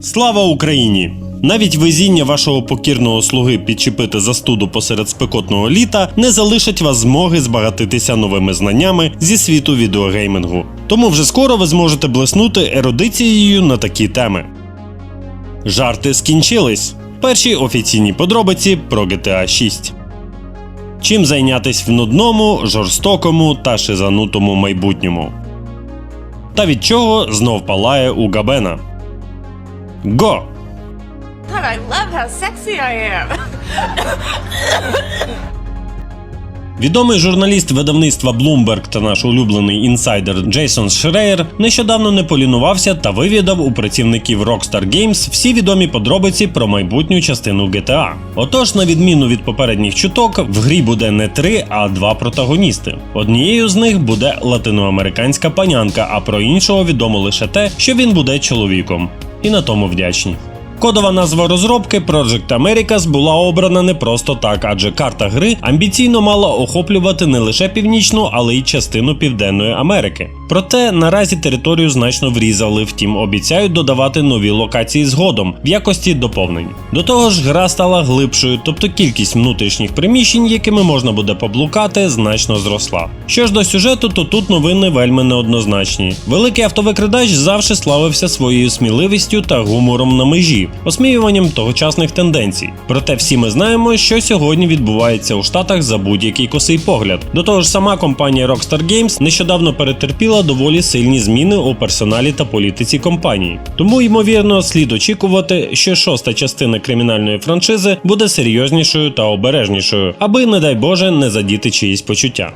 Слава Україні! Навіть везіння вашого покірного слуги підчепити застуду посеред спекотного літа не залишить вас змоги збагатитися новими знаннями зі світу відеогеймингу. Тому вже скоро ви зможете блеснути ерудицією на такі теми. Жарти скінчились. Перші офіційні подробиці про GTA 6. Чим зайнятись в нудному, жорстокому та шизанутому майбутньому. Та від чого знов палає у Габена. Го! I love how sexy I am. Відомий журналіст видавництва Bloomberg та наш улюблений інсайдер Джейсон Шрейер нещодавно не полінувався та вивідав у працівників Rockstar Games всі відомі подробиці про майбутню частину GTA. Отож, на відміну від попередніх чуток, в грі буде не три, а два протагоністи. Однією з них буде латиноамериканська панянка, а про іншого відомо лише те, що він буде чоловіком. І на тому вдячні. Кодова назва розробки Project Americas була обрана не просто так, адже карта гри амбіційно мала охоплювати не лише північну, але й частину Південної Америки. Проте наразі територію значно врізали, втім обіцяють додавати нові локації згодом в якості доповнень. До того ж, гра стала глибшою, тобто кількість внутрішніх приміщень, якими можна буде поблукати, значно зросла. Що ж до сюжету, то тут новини вельми неоднозначні. Великий автовикрадач завжди славився своєю сміливістю та гумором на межі, осміюванням тогочасних тенденцій. Проте всі ми знаємо, що сьогодні відбувається у Штатах за будь-який косий погляд. До того ж, сама компанія Rockstar Games нещодавно перетерпіла доволі сильні зміни у персоналі та політиці компанії. Тому, ймовірно, слід очікувати, що шоста частина кримінальної франшизи буде серйознішою та обережнішою, аби, не дай Боже, не задіти чиїсь почуття.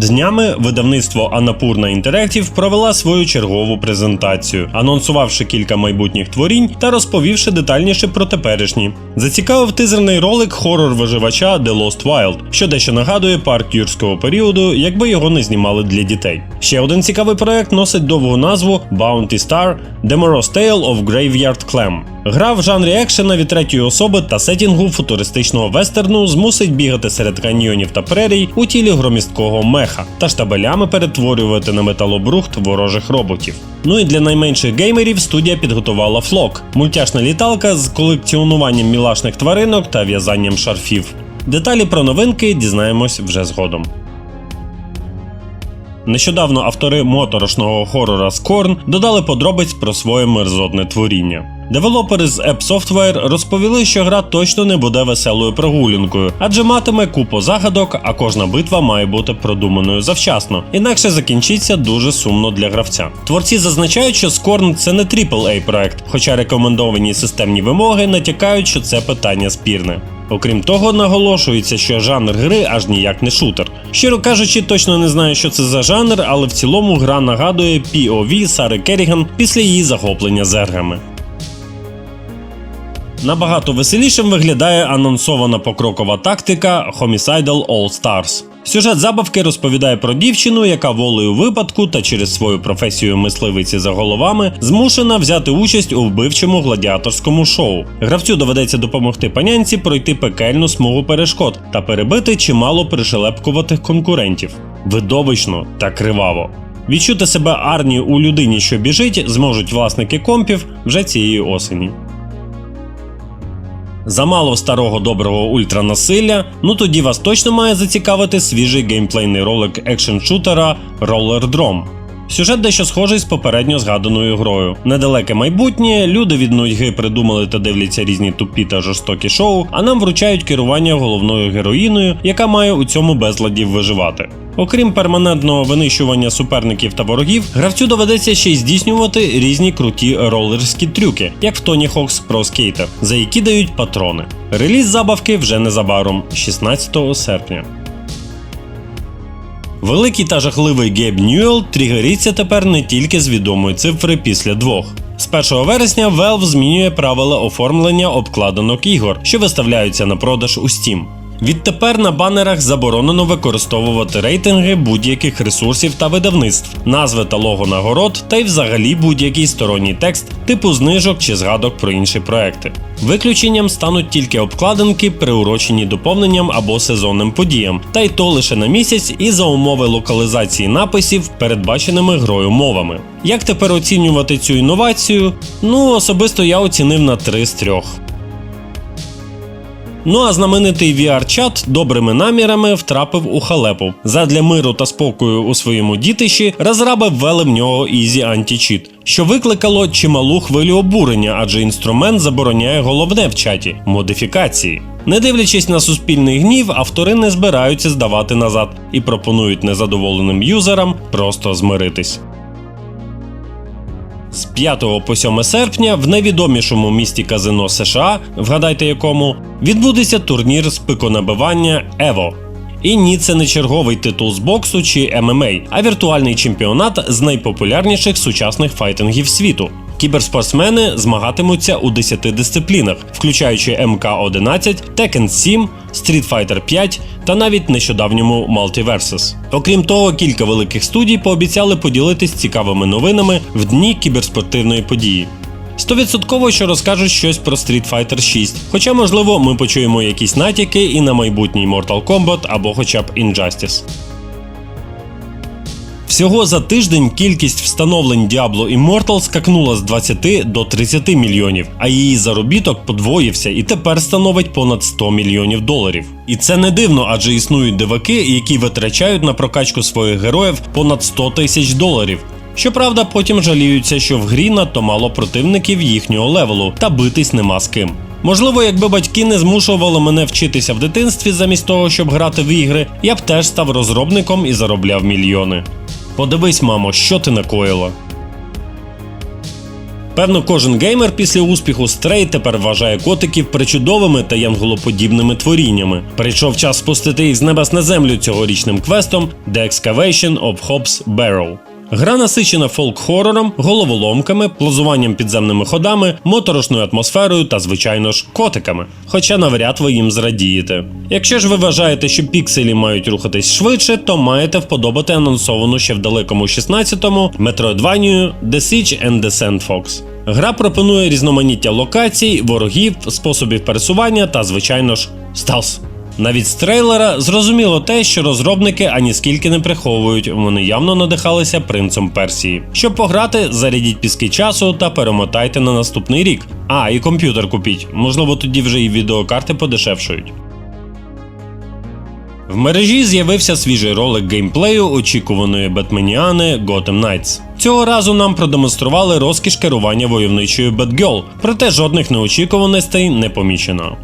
Днями видавництво Анапурна Interactive провела свою чергову презентацію, анонсувавши кілька майбутніх творінь та розповівши детальніше про теперішні. Зацікавив тизерний ролик хорор виживача The Lost Wild, що дещо нагадує парк юрського періоду, якби його не знімали для дітей. Ще один цікавий проект носить довгу назву Bounty Star The Morose Tale of Graveyard Clam. Гра в жанрі екшена від третьої особи та сетінгу футуристичного вестерну змусить бігати серед каньйонів та прерій у тілі громісткого меха та штабелями перетворювати на металобрухт ворожих роботів. Ну і для найменших геймерів студія підготувала флок мультяшна літалка з колекціонуванням мілашних тваринок та в'язанням шарфів. Деталі про новинки дізнаємось вже згодом. Нещодавно автори моторошного хорора Scorn додали подробиць про своє мерзотне творіння. Девелопери з App Software розповіли, що гра точно не буде веселою прогулянкою, адже матиме купу загадок, а кожна битва має бути продуманою завчасно, інакше закінчиться дуже сумно для гравця. Творці зазначають, що Scorn – це не AAA проект, хоча рекомендовані системні вимоги натякають, що це питання спірне. Окрім того, наголошується, що жанр гри аж ніяк не шутер. Щиро кажучи, точно не знаю, що це за жанр, але в цілому гра нагадує POV Сари Керріган після її захоплення зергами. Набагато веселішим виглядає анонсована покрокова тактика Homicidal All Stars. Сюжет забавки розповідає про дівчину, яка волею випадку та через свою професію мисливиці за головами змушена взяти участь у вбивчому гладіаторському шоу. Гравцю доведеться допомогти панянці пройти пекельну смугу перешкод та перебити чимало пришелепкуватих конкурентів. Видовищно та криваво. Відчути себе Арні у людині, що біжить, зможуть власники компів вже цієї осені. Замало старого доброго ультранасилля, ну тоді вас точно має зацікавити свіжий геймплейний ролик екшн-шутера Roller Drum. Сюжет дещо схожий з попередньо згаданою грою. Недалеке майбутнє, люди від нудьги придумали та дивляться різні тупі та жорстокі шоу, а нам вручають керування головною героїною, яка має у цьому безладі виживати. Окрім перманентного винищування суперників та ворогів, гравцю доведеться ще й здійснювати різні круті ролерські трюки, як в Tony Hawk's Pro Skater, за які дають патрони. Реліз забавки вже незабаром, 16 серпня. Великий та жахливий Геб Ньюел тригериться тепер не тільки з відомої цифри після двох. З 1 вересня Valve змінює правила оформлення обкладинок ігор, що виставляються на продаж у Steam. Відтепер на банерах заборонено використовувати рейтинги будь-яких ресурсів та видавництв, назви та лого нагород, та й взагалі будь-який сторонній текст типу знижок чи згадок про інші проекти. Виключенням стануть тільки обкладинки, приурочені доповненням або сезонним подіям, та й то лише на місяць і за умови локалізації написів, передбаченими грою мовами. Як тепер оцінювати цю інновацію? Ну особисто я оцінив на 3 з 3. Ну а знаменитий VR-чат добрими намірами втрапив у халепу. Задля миру та спокою у своєму дітищі розраби ввели в нього Easy Anti-Cheat, що викликало чималу хвилю обурення, адже інструмент забороняє головне в чаті модифікації. Не дивлячись на суспільний гнів, автори не збираються здавати назад і пропонують незадоволеним юзерам просто змиритись. З 5 по 7 серпня в найвідомішому місті казино США, вгадайте якому, відбудеться турнір з пиконабивання Ево. І ні, це не черговий титул з боксу чи ММА, а віртуальний чемпіонат з найпопулярніших сучасних файтингів світу. Кіберспортсмени змагатимуться у 10 дисциплінах, включаючи МК-11, Tekken 7, Street Fighter 5 та навіть нещодавньому Multiversus. Окрім того, кілька великих студій пообіцяли поділитись цікавими новинами в дні кіберспортивної події. Стовідсотково, що розкажуть щось про Street Fighter 6, хоча, можливо, ми почуємо якісь натяки і на майбутній Mortal Kombat або хоча б Injustice. Всього за тиждень кількість встановлень Diablo Immortal скакнула з 20 до 30 мільйонів, а її заробіток подвоївся і тепер становить понад 100 мільйонів доларів. І це не дивно, адже існують диваки, які витрачають на прокачку своїх героїв понад 100 тисяч доларів. Щоправда, потім жаліються, що в грі надто мало противників їхнього левелу та битись нема з ким. Можливо, якби батьки не змушували мене вчитися в дитинстві замість того, щоб грати в ігри, я б теж став розробником і заробляв мільйони. Подивись, мамо, що ти накоїла. Певно, кожен геймер після успіху Stray тепер вважає котиків причудовими та янголоподібними творіннями. Прийшов час спустити їх з небес на землю цьогорічним квестом The Excavation of Hobbs Barrow. Гра насичена фолк-хорором, головоломками, плазуванням підземними ходами, моторошною атмосферою та, звичайно ж, котиками. Хоча навряд ви їм зрадієте. Якщо ж ви вважаєте, що пікселі мають рухатись швидше, то маєте вподобати анонсовану ще в далекому 16-му Metroidvania The Siege and the Sandfox. Гра пропонує різноманіття локацій, ворогів, способів пересування та, звичайно ж, стелс. Навіть з трейлера зрозуміло те, що розробники аніскільки не приховують, вони явно надихалися принцем Персії. Щоб пограти, зарядіть піски часу та перемотайте на наступний рік. А, і комп'ютер купіть, можливо, тоді вже і відеокарти подешевшують. В мережі з'явився свіжий ролик геймплею очікуваної Бетменіани Gotham Knights. Цього разу нам продемонстрували розкіш керування войовничою Batgirl, проте жодних неочікуваностей не помічено.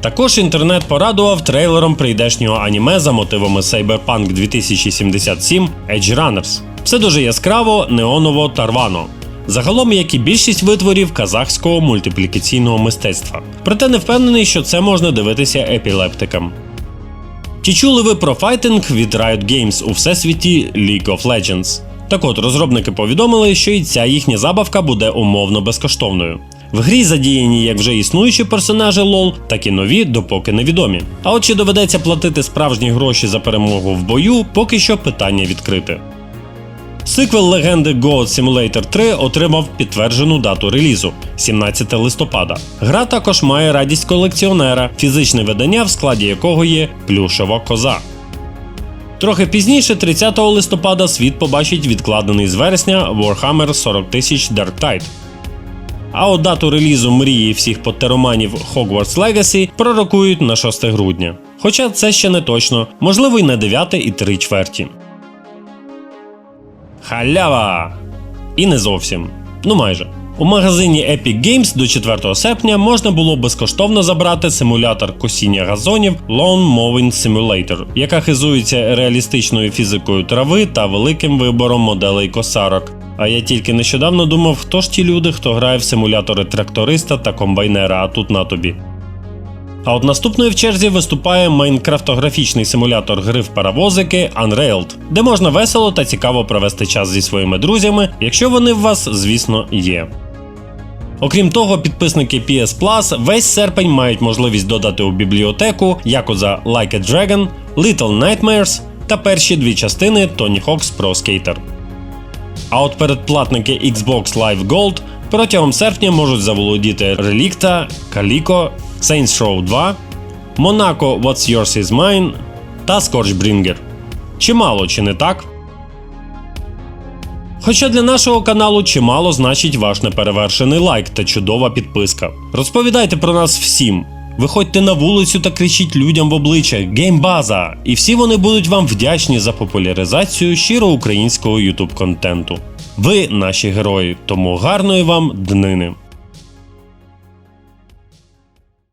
Також інтернет порадував трейлером прийдешнього аніме за мотивами Cyberpunk 2077 Edge Runners. Все дуже яскраво, неоново та рвано. Загалом, як і більшість витворів казахського мультиплікаційного мистецтва. Проте не впевнений, що це можна дивитися епілептикам. Чи чули ви про файтинг від Riot Games у всесвіті League of Legends? Так от розробники повідомили, що і ця їхня забавка буде умовно безкоштовною. В грі задіяні як вже існуючі персонажі LoL, так і нові, допоки невідомі. А от чи доведеться платити справжні гроші за перемогу в бою, поки що питання відкрите. Сиквел легенди Goat Simulator 3 отримав підтверджену дату релізу 17 листопада. Гра також має радість колекціонера, фізичне видання, в складі якого є плюшева коза. Трохи пізніше, 30 листопада, світ побачить відкладений з вересня Warhammer 40 тисяч Dark Tide. А от дату релізу мрії всіх подтероманів Hogwarts Legacy пророкують на 6 грудня. Хоча це ще не точно, можливо й на 9 і 3 чверті. Халява! І не зовсім. Ну майже. У магазині Epic Games до 4 серпня можна було безкоштовно забрати симулятор косіння газонів Lawn Mowing Simulator, яка хизується реалістичною фізикою трави та великим вибором моделей косарок. А я тільки нещодавно думав, хто ж ті люди, хто грає в симулятори тракториста та комбайнера, а тут на тобі. А от наступною в черзі виступає майнкрафтографічний симулятор гри в паровозики Unrailed, де можна весело та цікаво провести час зі своїми друзями, якщо вони в вас, звісно, є. Окрім того, підписники PS Plus весь серпень мають можливість додати у бібліотеку Yakuza Like a Dragon, Little Nightmares та перші дві частини Tony Hawk's Pro Skater. А от передплатники Xbox Live Gold протягом серпня можуть заволодіти Relicta, Calico, Saints Row 2, Monaco What's Yours Is Mine та Scorchbringer. Чимало, чи не так? Хоча для нашого каналу чимало значить ваш неперевершений лайк та чудова підписка. Розповідайте про нас всім. Виходьте на вулицю та кричіть людям в обличчя Геймбаза! І всі вони будуть вам вдячні за популяризацію щиро українського YouTube контенту. Ви наші герої, тому гарної вам днини!